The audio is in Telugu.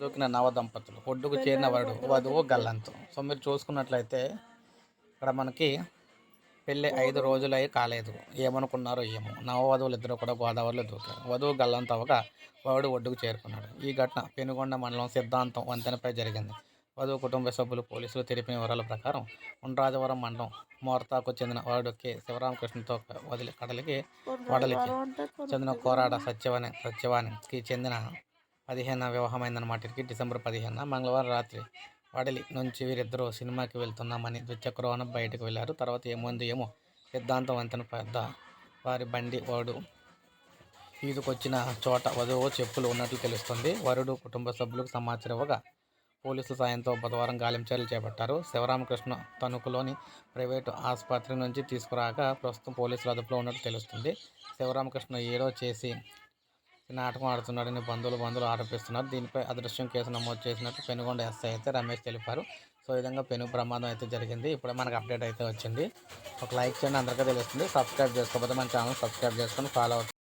దూకిన నవ దంపతులు ఒడ్డుకు చేరిన వరుడు వధువు గల్లంతు. సో మీరు చూసుకున్నట్లయితే ఇక్కడ మనకి పెళ్ళి ఐదు రోజులై కాలేదు. ఏమనుకున్నారో ఏమో. నవవధువులు ఇద్దరు కూడా గోదావరిలో దూకారు వధువు గల్లంత అవగా వరుడు ఒడ్డుకు చేరుకున్నాడు. ఈ ఘటన పెనుగొండ మండలం సిద్ధాంతం వంతెనపై జరిగింది. వధువు కుటుంబ సభ్యులు పోలీసులు తెలిపిన వివరాల ప్రకారం ఉండ్రాజవరం మండలం మోర్తాకు చెందిన వరుడు కె. శివరామకృష్ణతో వదిలి కడలికి వడలికి చెందిన కోరాడ సత్యవాణి సత్యవాణికి చెందిన పదిహేన వివాహమైందన్నమాట. ఇక్కడికి డిసెంబర్ పదిహేన మంగళవారం రాత్రి వడలి నుంచి వీరిద్దరూ సినిమాకి వెళ్తున్నామని ద్విచక్రవాహనం బయటకు వెళ్ళారు తర్వాత ఏముంది ఏమో సిద్ధాంతం వంతెన పెద్ద వారి బండి వాడు ఈదుకొచ్చిన చోట వధువు చెప్పులు ఉన్నట్లు తెలుస్తుంది. వరుడు కుటుంబ సభ్యులకు సమాచారం ఇవ్వగా పోలీసుల సాయంతో బుధవారం గాలింపచర్యలు చేపట్టారు. శివరామకృష్ణ తణుకులోని ప్రైవేటు ఆసుపత్రి నుంచి తీసుకురాగా ప్రస్తుతం పోలీసుల అదుపులో ఉన్నట్టు తెలుస్తుంది. శివరామకృష్ణ ఏడో చేసి నాటకం ఆడుతున్నాడని బంధువులు బంధువులు ఆరోపిస్తున్నారు దీనిపై అదృశ్యం కేసు నమోదు చేసినట్టు పెనుగొండ ఎస్ఐ అయితే రమేష్ తెలిపారు. సో ఈ విధంగా పెను ప్రమాదం అయితే జరిగింది. ఇప్పుడే మనకు అప్డేట్ అయితే వచ్చింది. ఒక లైక్ చేయండి అందరికీ తెలుస్తుంది. సబ్స్క్రైబ్ చేసుకోకపోతే మన ఛానల్ సబ్స్క్రైబ్ చేసుకొని ఫాలో అవుతుంది